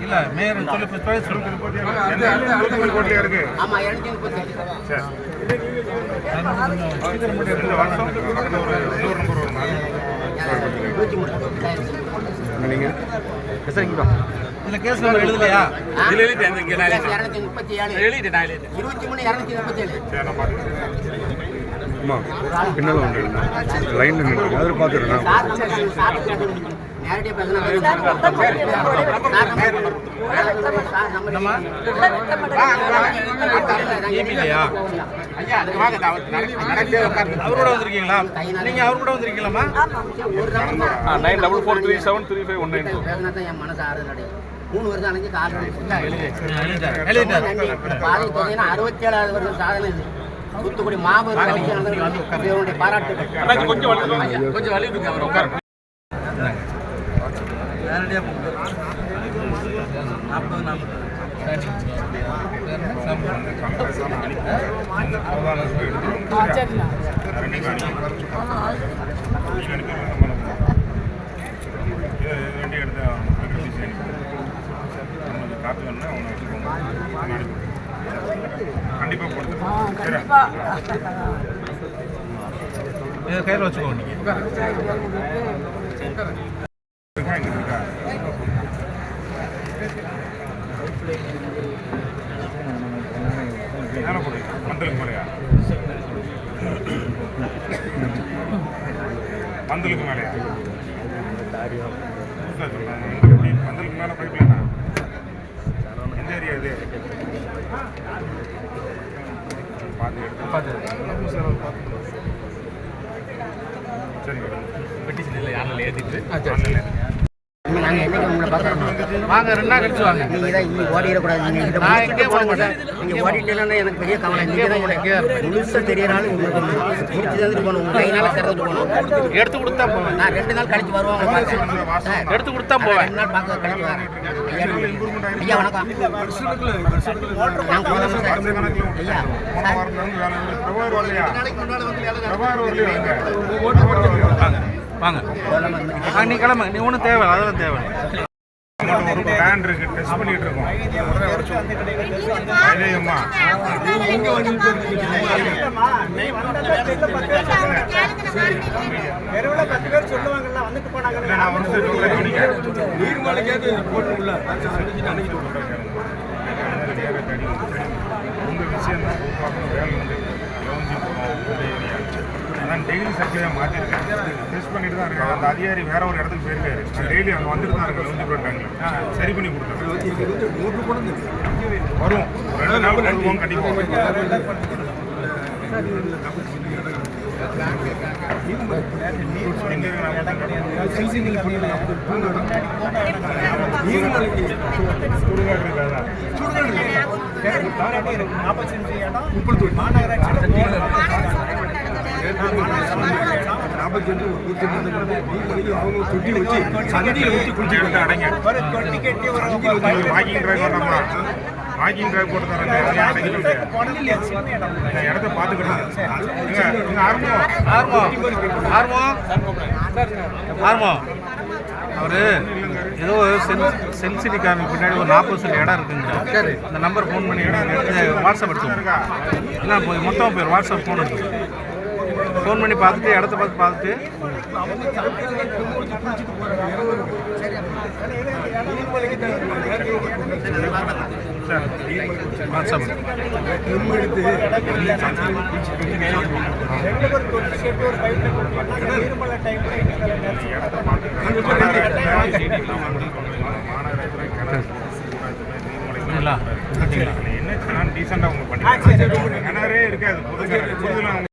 இல்ல மேயர் சொல்லி இப்ப சொல்லி. இருக்கு? ஆமா இரநூத்தி வருஷம் நம்பர் வரும் நூற்றி மூணு இதுல கேஸ் நம்பர் எழுதலையா இரநூத்தி முப்பத்தி ஏழு இருபத்தி மூணு இரநூத்தி சரி நான் பார்த்துக்கிறேன் அம்மா பின்னால் வந்து லைனில் நின்று அதில் சார் சார் கேட்டு நேரடியாக சார் அவரோட வந்திருக்கீங்களா? நீங்க அவர் கூட வந்திருக்கீங்களாமா ஒரு number nine double four three seven three five one nine என் மனசு ஆறுதல் அடையும் மூணு வருஷம் அணைஞ்சு காரணம் அறுபத்தி ஏழாவது வருஷம் சாதனை இது. தூத்துக்குடி மாபெரும் பாராட்டு. கொஞ்சம் உட்கார நேரடியாக நாற்பது நாற்பது வண்டி எடுத்து காப்பி வேணும்னா அவனை வச்சுக்கோங்க நான் அனுப்பி விடுறேன். கண்டிப்பா கொடுத்துருவேன் சரி இதை கையில் வச்சுக்கோ நீங்க இருக்கா இங்க இருக்கா மேலே போடு பந்தலுக்கு மேலையா? பந்தலுக்கு மேல பைப் லைனா எந்த ஏரியா இது? பார்த்து எடுத்து. பார்த்து சரி பெட்டிஷன் யாரில் ஏற்றிட்டு நாங்கள் என்னைக்கு உங்களை பார்க்குறோம். வாங்க ரெண்டு நாள் கழிச்சு வாங்க. நீங்க தான் இங்கே ஓடிடக்கூடாது. நீங்க இதை நான் போக மாட்டேன். சார். நீங்க ஓடிட்டீங்கன்னா எனக்கு பெரிய கவலை. நீங்க தான் எனக்கு முழுசா தெரியறாலும் உங்களுக்கு முடிச்சு தந்துட்டு போகணும். உங்க கையினால திறந்துட்டு போகணும். எடுத்து கொடுத்தா போவேன். நான் ரெண்டு நாள் கழிச்சு வருவாங்க எடுத்து கொடுத்தா போவேன். ரெண்டு நாள் பார்க்க கழிச்சு வரேன். ஐயா வணக்கம். நான் சார். வருஷக்கணக்கில் ஐயா? வாங்க வாங்க. நீ கிளம்பு. நீ ஒன்றும் தேவை அதெல்லாம் தேவை நம்மள்ட்ட ஒரு வேன் இருக்கு டெஸ்ட் பண்ணிட்டு இருக்கோம் அம்மா தெருவில் பத்து பேர் சொல்லுவாங்கல்ல வந்துட்டு போனாங்கல்ல நான் வந்து சொல்ல போட்டு உங்க விஷயம் தான் பார்க்கணும் வேலை வந்து கவனிச்சு போகணும் அந்த ஏரியா சர்க்கிளாக மாற்றிருக்கேன் டெஸ்ட் பண்ணிட்டு தான் இருக்கேன் அந்த அதிகாரி வேற ஒரு இடத்துக்கு போயிருக்காரு நான் டெய்லி அங்கே வந்துட்டு தான் இருக்கேன் லோஞ்சி போட்டாங்க சரி பண்ணி கொடுத்தேன் வரும் ரெண்டு நாள் வருவோம் கண்டிப்பாக மாநகராட்சி கொஞ்சம் எடுத்து அடைங்க ஒரு தொட்டி கட்டி ஒரு வாக்கிங் டிரைவ் பண்ணோமா வாக்கிங் டிரைவ் போட்டு தரேன் இந்த இடத்த பார்த்துக்கிட்டு ஆரம்பம் ஆர்வம் ஆர்வம் ஆர்வம் அவரு ஏதோ சென் சென்சிட்டி காமி பின்னாடி ஒரு நாற்பது சொல்லி இடம் இருக்குங்க. இந்த நம்பர் ஃபோன் பண்ணி இடம் வாட்ஸ்அப் எடுத்துக்கோங்க இல்லை போய் மொத்தம் போய் வாட்ஸ்அப் ஃபோன் எடுத்து ஃபோன் பண்ணி பார்த்துட்டு இடத்த பார்த்து பார்த்துட்டு. என்ன டீசெண்டாக உங்களுக்கு பண்ணி கிணறே இருக்காது புது கிணறு புதுலாம்